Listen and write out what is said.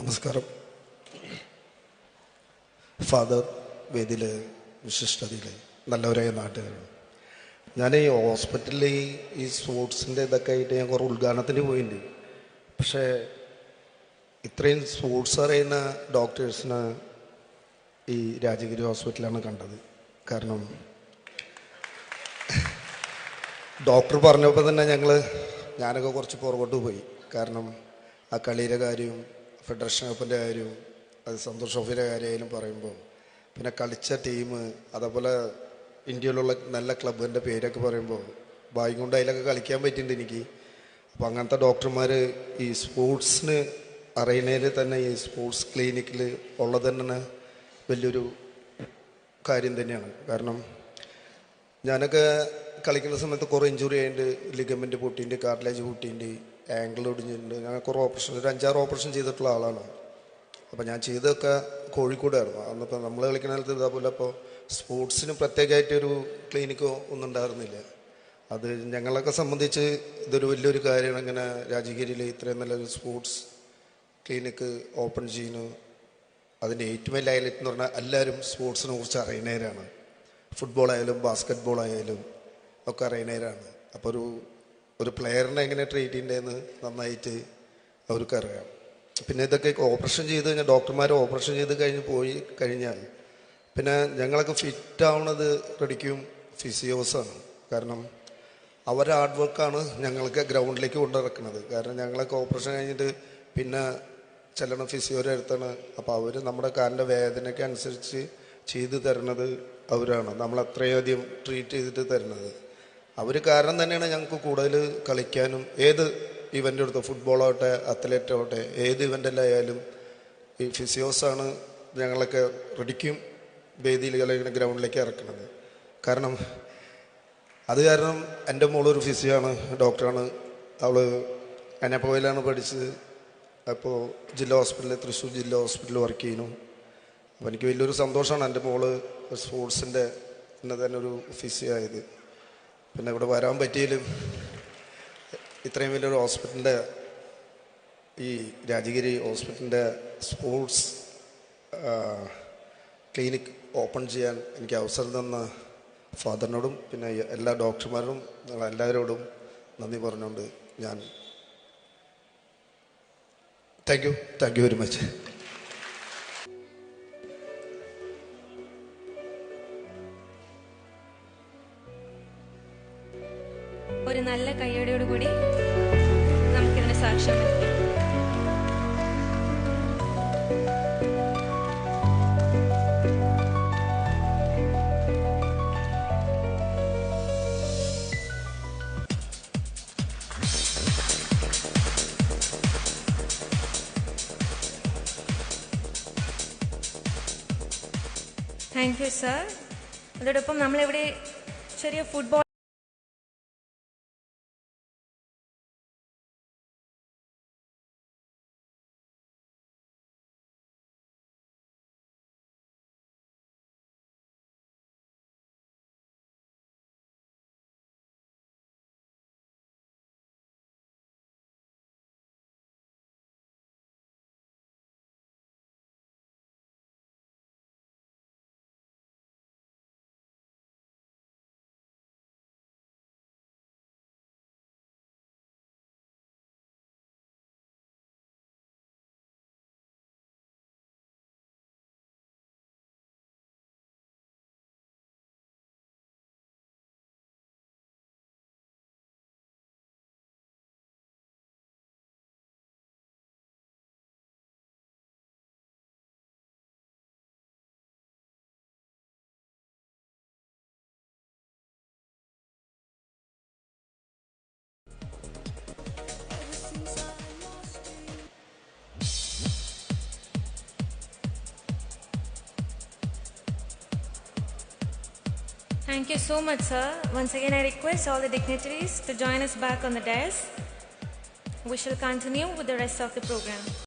നമസ്കാരം. ഫാദർ വേദിയിലെ വിശിഷ്ടതയിലെ നല്ലവരായ നാട്ടുകാർ. ഞാൻ ഈ ഹോസ്പിറ്റലിൽ ഈ സ്പോർട്സിന്റെ ഇതൊക്കെ ആയിട്ട് ഞാൻ കുറേ ഉദ്ഘാടനത്തിന് പോയിട്ടുണ്ട്. പക്ഷേ ഇത്രയും സ്പോർട്സ് അറിയുന്ന ഡോക്ടേഴ്സിനെ ഈ രാജഗിരി ഹോസ്പിറ്റലാണ് കണ്ടത്. കാരണം ഡോക്ടർ പറഞ്ഞപ്പോൾ തന്നെ ഞങ്ങൾ ഞാനൊക്കെ കുറച്ച് പുറകോട്ട് പോയി. കാരണം ആ കളിയുടെ കാര്യവും ഫെഡറേഷൻ കപ്പിന്റെ കാര്യവും അത് സന്തോഷ് ട്രോഫിയുടെ കാര്യമായാലും പറയുമ്പോൾ പിന്നെ കളിച്ച ടീം അതേപോലെ ഇന്ത്യയിലുള്ള നല്ല ക്ലബിന്റെ പേരൊക്കെ പറയുമ്പോൾ ഭാഗ്യം കൊണ്ട് അതിലൊക്കെ കളിക്കാൻ പറ്റിയിട്ടുണ്ട് എനിക്ക്. അപ്പോൾ അങ്ങനത്തെ ഡോക്ടർമാർ ഈ സ്പോർട്സിന് അറിയണേൽ തന്നെ ഈ സ്പോർട്സ് ക്ലിനിക്കിൽ ഉള്ളത് തന്നെ വലിയൊരു കാര്യം തന്നെയാണ്. കാരണം ഞാനൊക്കെ കളിക്കുന്ന സമയത്ത് കുറേ ഇഞ്ചുറി ആയിട്ട് ലിഗമെന്റ് പൊട്ടിയിട്ടുണ്ട് കാർട്ടിലേജ് പൊട്ടിയിട്ടുണ്ട് ആംഗിൾ ഒടിഞ്ഞിട്ടുണ്ട്. ഞാൻ കുറേ ഓപ്പറേഷൻ ഒരു അഞ്ചാറ് ഓപ്പറേഷൻ ചെയ്തിട്ടുള്ള ആളാണ്. അപ്പോൾ ഞാൻ ചെയ്തതൊക്കെ കോഴിക്കോടായിരുന്നു. അന്നിപ്പോൾ നമ്മൾ കളിക്കുന്ന കാലത്ത് ഇതേപോലെ അപ്പോൾ സ്പോർട്സിന് പ്രത്യേകമായിട്ടൊരു ക്ലിനിക്കോ ഒന്നും ഉണ്ടായിരുന്നില്ല. അത് ഞങ്ങളൊക്കെ സംബന്ധിച്ച് ഇതൊരു വലിയൊരു കാര്യമാണ്. ഇങ്ങനെ രാജഗിരിയിൽ ഇത്രയും നല്ലൊരു സ്പോർട്സ് ക്ലിനിക്ക് ഓപ്പൺ ചെയ്യുന്നു. അതിന്റെ ഏറ്റവും വലിയ ഹൈലൈറ്റ് എന്ന് പറഞ്ഞാൽ എല്ലാവരും സ്പോർട്സിനെ കുറിച്ച് അറിയുന്നവരാണ് ഫുട്ബോൾ ആയാലും ബാസ്ക്കറ്റ് ബോൾ ആയാലും ഒക്കെ അറിയുന്നവരാണ് അപ്പോൾ ഒരു ഒരു പ്ലെയറിനെ എങ്ങനെ ട്രീറ്റ് ചെയ്യേണ്ടതെന്ന് നന്നായിട്ട് അവർക്കറിയാം പിന്നെ ഇതൊക്കെ ഓപ്പറേഷൻ ചെയ്ത് കഴിഞ്ഞാൽ ഡോക്ടർമാർ ഓപ്പറേഷൻ ചെയ്ത് കഴിഞ്ഞ് പോയി കഴിഞ്ഞാൽ പിന്നെ ഞങ്ങളൊക്കെ ഫിറ്റ് ആവണത് റെഡിക്കും ഫിസിയോസാണ് കാരണം അവരുടെ ഹാർഡ് വർക്കാണ് ഞങ്ങൾക്ക് ഗ്രൗണ്ടിലേക്ക് കൊണ്ടിറക്കുന്നത് കാരണം ഞങ്ങളൊക്കെ ഓപ്പറേഷൻ കഴിഞ്ഞിട്ട് പിന്നെ ചെല്ലണം ഫിസിയോരെ അടുത്താണ്. അപ്പോൾ അവർ നമ്മുടെ കാലിന്റെ വേദനയ്ക്ക് അനുസരിച്ച് ചെയ്തു തരുന്നത് അവരാണ്. നമ്മൾ അത്രയധികം ട്രീറ്റ് ചെയ്തിട്ട് തരുന്നത്. അവർ കാരണം തന്നെയാണ് ഞങ്ങൾക്ക് കൂടുതൽ കളിക്കാനും ഏത് ഇവന്റ് എടുത്തോ ഫുട്ബോളാവട്ടെ അത്ലറ്റ് ആവട്ടെ ഏത് ഇവന്റിലായാലും ഈ ഫിസിയോസാണ് ഞങ്ങളൊക്കെ റെഡിക്കും വേദിയിൽ കളിക്കുന്ന ഗ്രൗണ്ടിലേക്ക് ഇറക്കുന്നത്. കാരണം അത് കാരണം എന്റെ മോളൊരു ഫിസിയാണ് ഡോക്ടറാണ് അവൾ അനപ്പോയിലാണ് പഠിച്ചത്. അപ്പോൾ ജില്ലാ ഹോസ്പിറ്റലിൽ തൃശ്ശൂർ ജില്ലാ ഹോസ്പിറ്റലിൽ വർക്ക് ചെയ്യുന്നു. അപ്പോൾ എനിക്ക് വലിയൊരു സന്തോഷമാണ് എന്റെ മോൾ സ്പോർട്സിന്റെ തന്നെ ഒരു ഫിസിയോ ആയത്. പിന്നെ ഇവിടെ വരാൻ പറ്റിയാലും ഇത്രയും വലിയൊരു ഹോസ്പിറ്റലിന്റെ ഈ രാജഗിരി ഹോസ്പിറ്റലിന്റെ സ്പോർട്സ് ക്ലിനിക് ഓപ്പൺ ചെയ്യാൻ എനിക്ക് അവസരം തന്ന ഫാദറിനോടും പിന്നെ എല്ലാ ഡോക്ടർമാരോടും നിങ്ങളെല്ലാവരോടും നന്ദി പറഞ്ഞുകൊണ്ട് ഞാൻ thank you thank you very much ഒരു നല്ല കയ്യോടെയോടുകൂടി നമുക്കിതിന് സാക്ഷ്യം താങ്ക് യു സർ അതോടൊപ്പം നമ്മളിവിടെ ചെറിയ football Thank you so much, sir. Once again, I request all the dignitaries to join us back on the dais. We shall continue with the rest of the program.